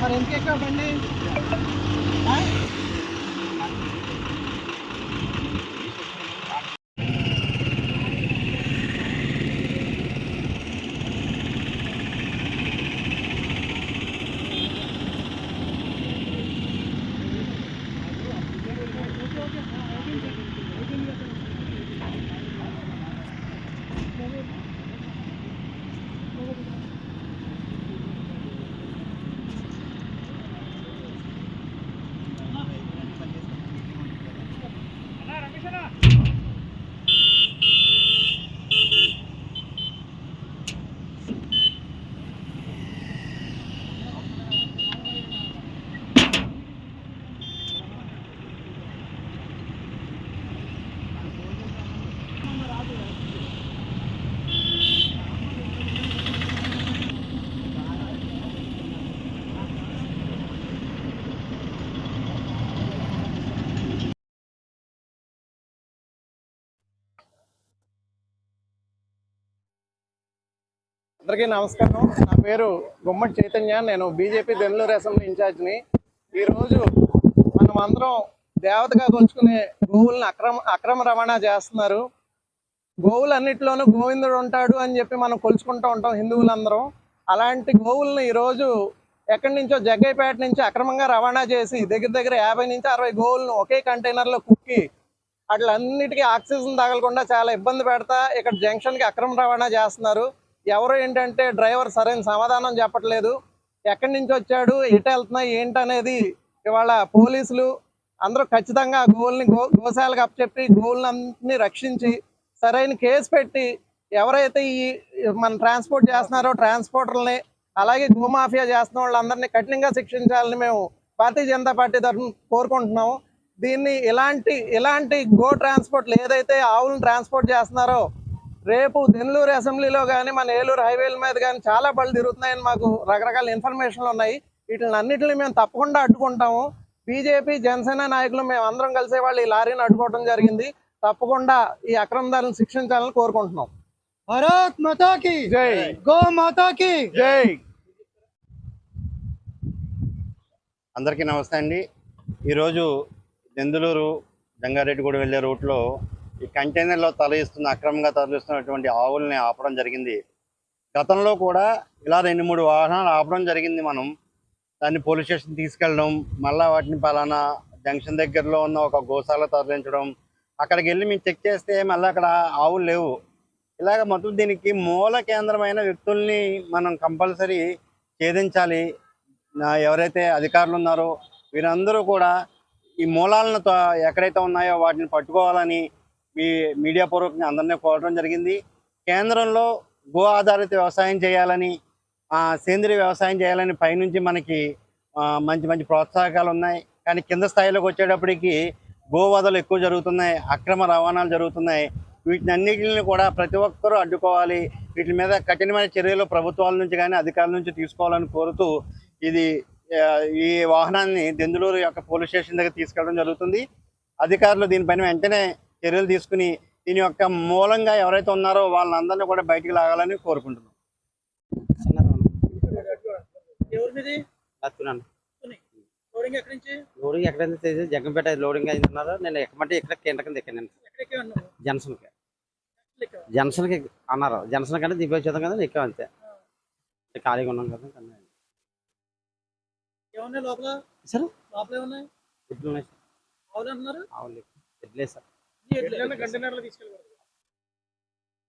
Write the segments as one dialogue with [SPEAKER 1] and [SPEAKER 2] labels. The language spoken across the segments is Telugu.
[SPEAKER 1] మరి ఎందుకు ఎక్కావు బండి అందరికీ నమస్కారం. నా పేరు గుమ్మడి చైతన్య. నేను బీజేపీ దెందులూరు అసెంబ్లీ ఇన్ఛార్జ్ని. ఈరోజు మనం అందరం దేవతగా కొలుచుకునే గోవులను అక్రమ అక్రమ రవాణా చేస్తున్నారు. గోవులన్నిటిలోనూ గోవిందుడు ఉంటాడు అని చెప్పి మనం కొలుచుకుంటూ ఉంటాం హిందువులందరం. అలాంటి గోవులను ఈరోజు ఎక్కడి నుంచో జగ్గైపేట నుంచి అక్రమంగా రవాణా చేసి దగ్గర దగ్గర యాభై నుంచి అరవై గోవులను ఒకే కంటైనర్లో కుక్కి అట్లన్నిటికీ ఆక్సిజన్ తగలకుండా చాలా ఇబ్బంది పెడతా ఇక్కడ జంక్షన్కి అక్రమ రవాణా చేస్తున్నారు. ఎవరు ఏంటంటే డ్రైవర్ సరైన సమాధానం చెప్పట్లేదు. ఎక్కడి నుంచి వచ్చాడు ఎటు వెళ్తున్నాయి ఏంటనేది ఇవాళ పోలీసులు అందరూ ఖచ్చితంగా గోవుల్ని గో గోశాలకు అప్పచెప్పి గోవులన్నింటినీ రక్షించి సరైన కేసు పెట్టి ఎవరైతే ఈ మన ట్రాన్స్పోర్ట్ చేస్తున్నారో ట్రాన్స్పోర్టర్ని అలాగే గోమాఫియా చేస్తున్న వాళ్ళందరినీ కఠినంగా శిక్షించాలని మేము భారతీయ జనతా పార్టీ తరఫున కోరుకుంటున్నాము. దీన్ని ఇలాంటి ఇలాంటి గో ట్రాన్స్పోర్ట్లు ఏదైతే ఆవులను ట్రాన్స్పోర్ట్ చేస్తున్నారో రేపు దెన్లూరు అసెంబ్లీలో కానీ మన ఏలూరు హైవేల మీద కానీ చాలా బళ్ళు తిరుగుతున్నాయని మాకు రకరకాల ఇన్ఫర్మేషన్లు ఉన్నాయి. వీటిని అన్నిటిని మేము తప్పకుండా అడ్డుకుంటాము. బీజేపీ జనసేన నాయకులు మేము అందరం కలిసే వాళ్ళు ఈ లారీని అడ్డుకోవడం జరిగింది. తప్పకుండా ఈ అక్రమదారులను శిక్షించాలని కోరుకుంటున్నాం.
[SPEAKER 2] భారత్ మాతా కి
[SPEAKER 1] జై.
[SPEAKER 2] గో మాతా కి
[SPEAKER 1] జై.
[SPEAKER 3] అందరికీ నమస్తే అండి. ఈరోజు దెందులూరు జంగారెడ్డిగూడ వెళ్ళే రూట్లో ఈ కంటైనర్లో తరలిస్తున్న అక్రమంగా తరలిస్తున్నటువంటి ఆవుల్ని ఆపడం జరిగింది. గతంలో కూడా ఇలా రెండు మూడు వాహనాలు ఆపడం జరిగింది మనం. దాన్ని పోలీస్ స్టేషన్ తీసుకెళ్ళడం మళ్ళీ వాటిని పలానా జంక్షన్ దగ్గరలో ఉన్న ఒక గోశాల తరలించడం. అక్కడికి వెళ్ళి మేము చెక్ చేస్తే మళ్ళీ అక్కడ ఆవులు లేవు. ఇలాగ మొత్తం దీనికి మూల కేంద్రమైన వ్యక్తుల్ని మనం కంపల్సరీ ఛేదించాలి. నా ఎవరైతే అధికారులు ఉన్నారో వీరందరూ కూడా ఈ మూలాలను ఎక్కడైతే ఉన్నాయో వాటిని పట్టుకోవాలని మీ మీడియా పూర్వకంగా అందరినీ కోరడం జరిగింది. కేంద్రంలో గో ఆధారిత వ్యవసాయం చేయాలని సేంద్రీయ సేంద్రియ వ్యవసాయం చేయాలని పైనుంచి మనకి మంచి మంచి ప్రోత్సాహకాలు ఉన్నాయి. కానీ కింద స్థాయిలోకి వచ్చేటప్పటికి గోవధలు ఎక్కువ జరుగుతున్నాయి అక్రమ రవాణాలు జరుగుతున్నాయి. వీటిని అన్నిటిని కూడా ప్రతి ఒక్కరూ అడ్డుకోవాలి. వీటి మీద కఠినమైన చర్యలు ప్రభుత్వాల నుంచి కానీ అధికారుల నుంచి తీసుకోవాలని కోరుతూ ఇది ఈ వాహనాన్ని దెందులూరు యొక్క పోలీస్ స్టేషన్ దగ్గర తీసుకెళ్ళడం జరుగుతుంది. అధికారులు దీనిపైన వెంటనే చర్యలు తీసుకుని దీని యొక్క మూలంగా ఎవరైతే ఉన్నారో వాళ్ళందరినీ కూడా బయటికి లాగాలని కోరుకుంటున్నాం.
[SPEAKER 1] లోడింగ్ ఎక్కడి
[SPEAKER 4] జగ్గంపేట లోడింగ్ అయింటున్నారు నేను ఎక్కమంటే ఇక్కడ కేంద్రకం దిక్కాను నేను.
[SPEAKER 1] ఎక్కడికి ఉన్నావు
[SPEAKER 4] జన్సన్కి? జన్సన్కి. అన్నారు. జన్సన్ కంటే దివ్య వచ్చేదాం కదా ఎక్కాం అంతే. ఖాళీగా ఉన్నాం కదా సరే? ఎడ్లు ఉన్నాయి సార్. ఎడ్లే సార్.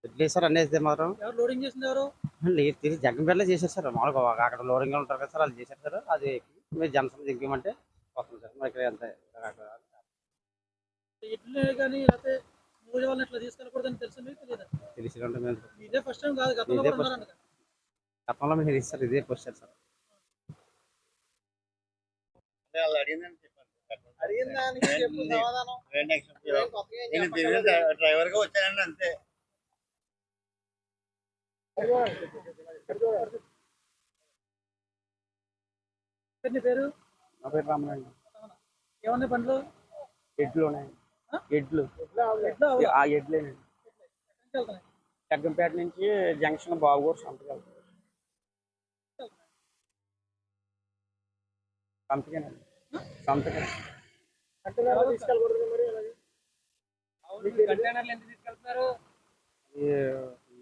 [SPEAKER 1] ఎడ్లే
[SPEAKER 4] సార్? అనేది మాత్రం?
[SPEAKER 1] ఎవరు లోడింగ్ చేసింది ఎవరు?
[SPEAKER 4] లేదు తిరిగి జగ్గంపేటలో చేశారు సార్. మామూలుగా అక్కడ లోడింగ్ ఉంటారు కదా సార్ వాళ్ళు చేశారు సార్. అది మీరు జన్సన్ దిగ్గమంటే వస్తుంది సార్. మరి ఇక్కడ ఎంత
[SPEAKER 1] కానీ లేకపోతే మూడు వాళ్ళని ఇట్లా తీసుకెళ్ళకూడదని తెలిసింది తెలియదు
[SPEAKER 4] తెలిసి మేము
[SPEAKER 1] ఇదే ఫస్ట్ టైం కాదు గతంలో
[SPEAKER 4] మీరు ఇస్తారు ఇదే క్వశ్చన్ సార్.
[SPEAKER 3] అడిగిందని డ్రైవర్ డ్రైవర్గా వచ్చానండి అంతే.
[SPEAKER 2] పేరు?
[SPEAKER 4] నా పేరు రామనండి
[SPEAKER 2] ఏమన్నాయి పండ్లు?
[SPEAKER 4] ఎడ్లు. ఉన్నాయి ఎడ్లు ఆ ఎడ్లేనండి. జగ్గంపేట నుంచి జంక్షన్ బాబుగూరు సంతకి సంతకేనండి. సంతకే.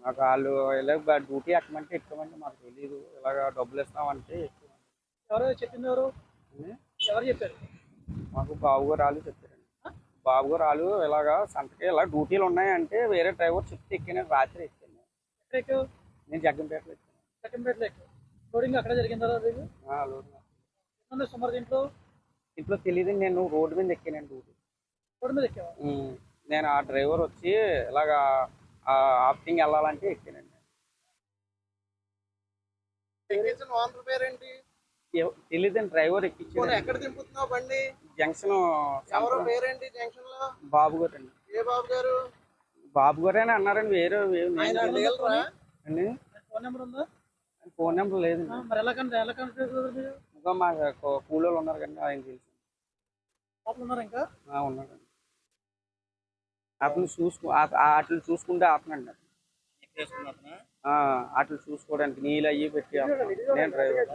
[SPEAKER 4] మాకు వాళ్ళు ఇలా డ్యూటీ ఎక్కమంటే ఎక్కమంటే మాకు తెలియదు ఇలాగ డబ్బులు ఇస్తామంటే.
[SPEAKER 2] ఎవరో చెప్పింది ఎవరు? ఎవరు చెప్పారు?
[SPEAKER 4] మాకు బాబుగారు వాళ్ళు చెప్పారండి. బాబుగారు వాళ్ళు ఇలాగా సంతకి ఇలా డ్యూటీలు ఉన్నాయంటే వేరే డ్రైవర్ చెప్తే ఎక్కాను రాత్రి ఎక్కాను నేను జగ్గంపేటలో ఎక్కాను.
[SPEAKER 2] సెకండ్ ఎక్కువ లోడింగ్ అక్కడ జరిగిందా రోజు
[SPEAKER 4] ఆ, లోడ్ నా-
[SPEAKER 2] ఎన్ని సుమారు దీంట్లో?
[SPEAKER 4] ఇంట్లో తెలియదు నేను రోడ్డు మీద ఎక్కానండి డ్యూటీ
[SPEAKER 2] రోడ్డు మీద ఎక్కావా?
[SPEAKER 4] ఉమ్, నేను ఆ డ్రైవర్ వచ్చి ఇలాగా ఆఫ్టింగ్ వెళ్ళాలంటే ఎక్కానండి.
[SPEAKER 1] ఎక్కించిన ఓనర్ పేరేంటి?
[SPEAKER 4] ఎవ- డ్రైవర్
[SPEAKER 1] పోనీ
[SPEAKER 4] ఎక్కించాడు
[SPEAKER 1] ఎక్కడ దింపుతున్నావు బండి?
[SPEAKER 4] జంక్షన్
[SPEAKER 1] ఎవరు పేరేంటి జంక్షన్లో
[SPEAKER 4] బాబు గారు అండి
[SPEAKER 1] ఏ బాబు గారు?
[SPEAKER 4] బాబు గారు అని అన్నారండి వేరే వే- నేను
[SPEAKER 1] ఆయన
[SPEAKER 4] తెలియదు.
[SPEAKER 1] డీలరా
[SPEAKER 4] అండి?
[SPEAKER 2] ఫోన్ నెంబర్ ఉందా?
[SPEAKER 4] ఫోన్ నెంబర్ లేదండి.
[SPEAKER 2] మరి ఎలా కన్నా ఎలా మీరు?
[SPEAKER 4] ఇంకా మా కూలోళ్ళు ఉన్నారు కానీ ఆయన తెలుసు.
[SPEAKER 2] ఇంకా?
[SPEAKER 4] అతను చూసుకు అట్లా చూసుకుంటే ఆపనండి
[SPEAKER 3] ఎక్కేసుకున్నా
[SPEAKER 4] అతను? చూసుకోవడానికి నీళ్ళు అయ్యి పెట్టి. నేను డ్రైవర్.